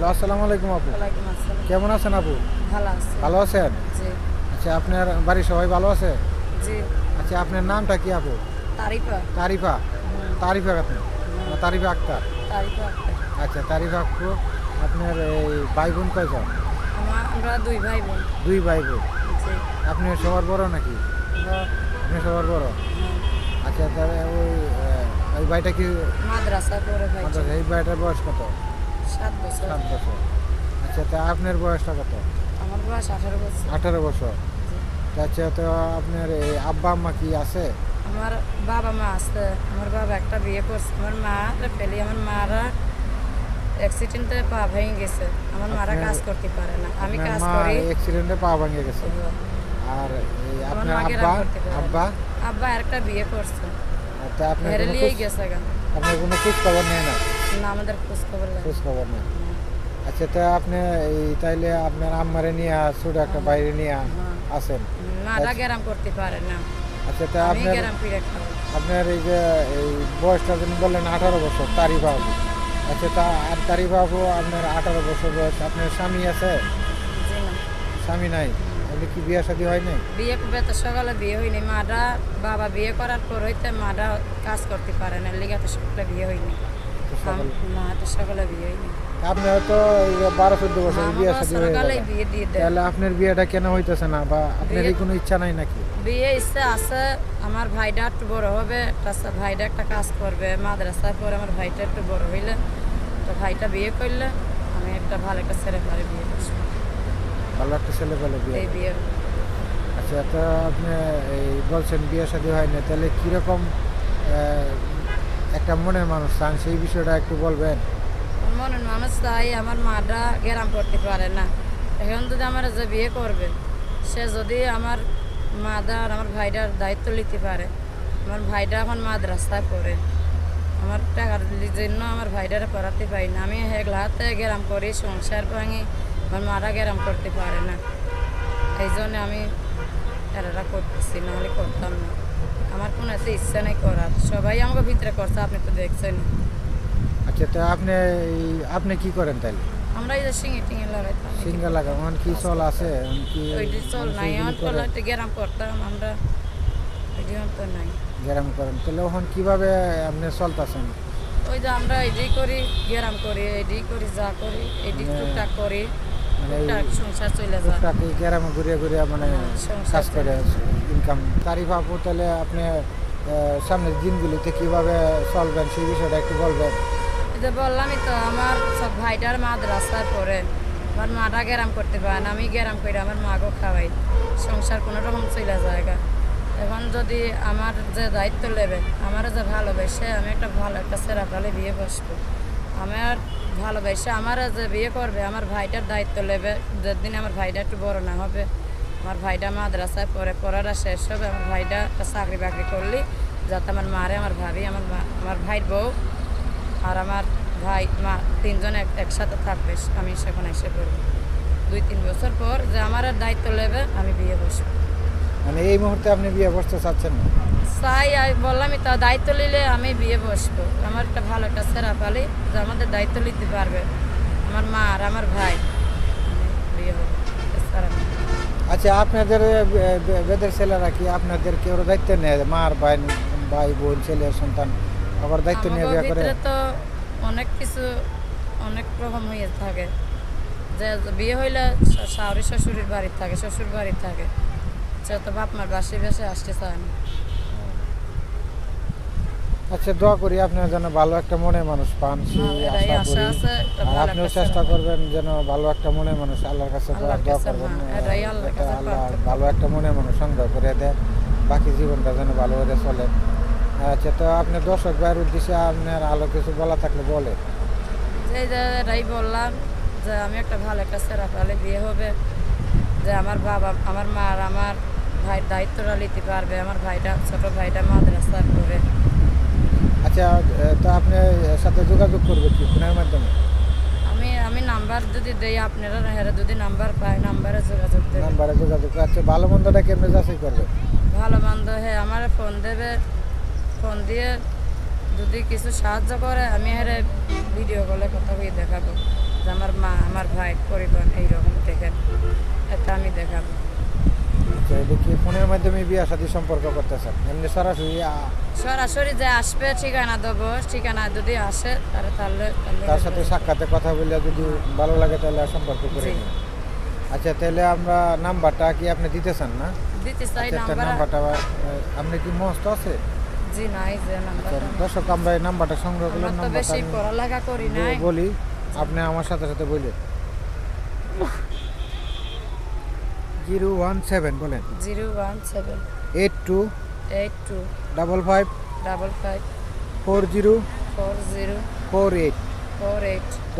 Hello আসসালামু আলাইকুম আপু। কেমন আছেন আপু? ভালো আছে। ভালো আছেন? জি। আচ্ছা আপনার বাড়ির সবাই ভালো আছে? জি। আচ্ছা আপনার নামটা কি আপু? তারিফা। তারিফা। তারিফা আপনি? তারিফা আক্তার। তারিফা আক্তার। আচ্ছা তারিফা আপু আপনার এই ভাই বোন কয়জন? আমরা দুই ভাই বোন দুই ভাই বোন আপনি সবার বড় নাকি? আপনি সবার বড়? আচ্ছা তাহলে ওই ওই ভাইটা কি? মাদ্রাসা পড়ে ভাই। এই ভাইটার বয়স কত? সাত বছর। সাত বছর। আচ্ছা তা আপনার বয়সটা কত? আমার বয়স আঠারো বছর। আঠারো বছর। আচ্ছা তো আপনার এই আব্বা আম্মা কি আছে? আমার বাবা মা আছে। আমার বাবা একটা বিয়ে করছে। আমার মা ফেলি আমার মারা অ্যাক্সিডেন্টে পা ভেঙে গেছে। আমার মারা কাজ করতে পারে না। আমি কাজ করি। অ্যাক্সিডেন্টে পা ভাঙে গেছে। আর আপনার আব্বা। আব্বা? আব্বা একটা বিয়ে করছে। তা কোনো গেছে আপনার কোনো খোঁজ খবর নেই না? না আমাদের খোঁজ খবর লাগে খোঁজ খবর নেই। আচ্ছা তা আপনি এই তাইলে আপনার আম্মারে নিয়ে ছোট একটা বাইরে নিয়ে আছেন মারা গ্যারাম করতে পারে না। আচ্ছা তা আপনার আপনার এই যে এই বয়সটা যেন বললেন আঠারো বছর তারি বাবু। আচ্ছা তা আর তারি বাবু আপনার আঠারো বছর বয়স আপনার স্বামী আছে? স্বামী নাই। আপনি কি বিয়ে শাদী হয় নাই বিয়ে করবে তো সকালে বিয়ে হয়নি। মারা বাবা বিয়ে করার পর হইতে মারা কাজ করতে পারে না লিগা তো সকালে বিয়ে হয়নি। সকালে বিয়ে হয়নি আপনার বারো চোদ্দ বছর বিয়ে শাদী হয়ে তাহলে আপনার বিয়েটা কেন হইতেছে না বা আপনার কোনো ইচ্ছা নাই নাকি বিয়ে ইচ্ছে আছে আমার ভাইটা একটু বড় হবে তাছাড়া ভাইটা একটা কাজ করবে মাদ্রাসার পরে আমার ভাইটা একটু বড় হইলে তো ভাইটা বিয়ে করলে আমি একটা ভালো একটা ছেলে পারে বিয়ে করছি ভালো একটা ছেলে বিয়ে বিয়ে আচ্ছা তো আপনি এই বলছেন বিয়ে শাদী হয় না তাহলে কীরকম একটা মনের মানুষ চান, সেই বিষয়টা একটু বলবেন। মনের মানুষ তাই আমার মাটা গেরাম করতে পারে না। এখন যদি আমার যে বিয়ে করবে, সে যদি আমার মাদা আর আমার ভাইটার দায়িত্ব নিতে পারে, আমার ভাইটা এখন মাদ্রাসায় পড়ে, আমার টাকার জন্য আমার ভাইটারে পড়াতে পারি না। আমি হেগলাতে গেরাম করি, সংসার ভাঙি, আমার মারা গেরাম করতে পারে না। এই জন্য আমি এরা করতেছি, নাহলে করতাম না। আমার কোনো এত ইচ্ছা নেই করার। সবাই আমাকে ভিতরে করছে আপনি তো দেখছেন। আচ্ছা তো আপনি আপনি কি করেন তাহলে আমরা এই যে সিঙ্গি টিঙ্গি লড়াইতাম সিঙ্গা লাগা ওখানে কি চল আছে? এখন কি ওইটি চল মানুষ নাই আমার করে? কলাতে গেরাম করতাম আমরা ওইটি তো নাই। গ্যারাম করেন তাহলে ওখানে কীভাবে আপনি চলতেছেন? ওই যে আমরা এডি করি গেরাম করি এডি করি যা করি এডি মানে- টুকটাক করি। মানে সংসার চলে যায়। টুকটাক এই গ্যারামে ঘুরিয়ে ঘুরিয়ে মানে হ্যাঁ, সংসার কাজ করে ইনকাম তারিফ আপু তাহলে আপনি সামনের দিনগুলিতে কীভাবে চলবেন? সেই বিষয়টা একটু বলবেন। যে বললামই তো আমার সব ভাইটার মাদ্রাসার পরে। আমার মাটা গেরাম করতে পারে না আমি গেরাম করি আমার মাকেও খাওয়াই। সংসার কোনো রকম চলে জায়গা এখন যদি আমার যে দায়িত্ব নেবে আমার যে ভালোবেসে আমি একটা ভালো একটা সেরাপালে বিয়ে বসবো। আমার ভালোবেসে আমার যে বিয়ে করবে, আমার ভাইটার দায়িত্ব নেবে। যেদিন আমার ভাইটা একটু বড় না হবে, আমার ভাইটা মাদ্রাসায় পরে পড়াটা শেষ হবে, আমার ভাইটা একটা চাকরি বাকরি করলি, যাতে আমার মারে, আমার ভাবি, আমার আমার ভাইয়ের বউ আর আমার ভাই, মা তিনজন একসাথে থাকবে, আমি সেখানে এসে পড়ব। দুই, তিন বছর পর যে আমার দায়িত্ব নেবে, আমি বিয়ে বসবো। মানে এই মুহূর্তে আপনি বিয়ে বসতে চাচ্ছেন না? তাই আমি বললামই তা দায়িত্ব নিলে আমি বিয়ে বসবো। আমার একটা ভালো একটা সেরা পালি যে আমাদের দায়িত্ব নিতে পারবে। আমার মা আর আমার ভাই বিয়ে হব আচ্ছা আপনাদের বেদের ছেলেরা কি আপনাদের কেউ দায়িত্ব নেয়? মার ভাই ভাই বোন ছেলে সন্তান আবার দায়িত্ব নিয়ে বিয়ে করে? তো অনেক কিছু অনেক রকম হয়ে থাকে। যে বিয়ে হইলে শাশুড়ি শ্বশুরের বাড়ি থাকে শ্বশুর বাড়ি থাকে। সে তো বাপ মার বাসি বেসে আসতে চায় না আচ্ছা দোয়া করি আপনার ভালো একটা মনে মানুষ পান আশা আছে আপনিও চেষ্টা করবেন যেন ভালো একটা মনে মানুষ আল্লাহর কাছে দোয়া করবেন আল্লাহ ভালো একটা মনে মানুষ সংগ্রহ করে দেন বাকি জীবনটা যেন ভালো করে চলে। আচ্ছা তো আপনি দর্শক ভাইয়ের উদ্দেশ্যে আপনার আলো কিছু বলা থাকলে বলে যে বললাম যে আমি একটা ভালো একটা সেরা পালে বিয়ে হবে। যে আমার বাবা আমার মা আর আমার ভাইয়ের দায়িত্বটা নিতে পারবে আমার ভাইটা ছোট ভাইটা মাদ্রাসা করে আচ্ছা তো আপনি সাথে যোগাযোগ করবে কি ফোনের মাধ্যমে? আমি আমি নাম্বার যদি দেই আপনারা হেরে যদি নাম্বার পাই নাম্বারে যোগাযোগ দেবে। নাম্বারে যোগাযোগ আচ্ছা ভালো মন্দটা কেমনে যাচাই করবে? ভালো মন্দ হ্যাঁ আমার ফোন দেবে ফোন দিয়ে যদি কিছু সাহায্য করে আমি হেরে ভিডিও কলে কথা কই দেখাবো যে আমার মা আমার ভাই পরিবার এইরকম দেখেন। এটা আমি দেখাবো। আচ্ছা ফোনের মাধ্যমে বিয়া শাদী সম্পর্ক এমনি সরাসরি সরাসরি যে আসবে ঠিকানা দেবো। ঠিকানা যদি আসে তাহলে তাহলে তার সাথে সাক্ষাতে কথা বলে যদি ভালো লাগে তাহলে সম্পর্ক করে আচ্ছা তাহলে আমরা নাম্বারটা কি আপনি দিতে চান না? দিতে চাই আচ্ছা, নাম্বারটা আপনি কি মস্ত আছে? জি নাই যে আচ্ছা, নাম্বার দর্শক আমরা এই নাম্বারটা সংগ্রহ করলে আমার বেশি পড়ালেখা করি নাই। বলি আপনি আমার সাথে সাথে বললেন জিরো ওয়ান সেভেন বলেন। Zero one seven. Eight two eight two. Double five double five. Four zero four zero. Four eight. Four eight.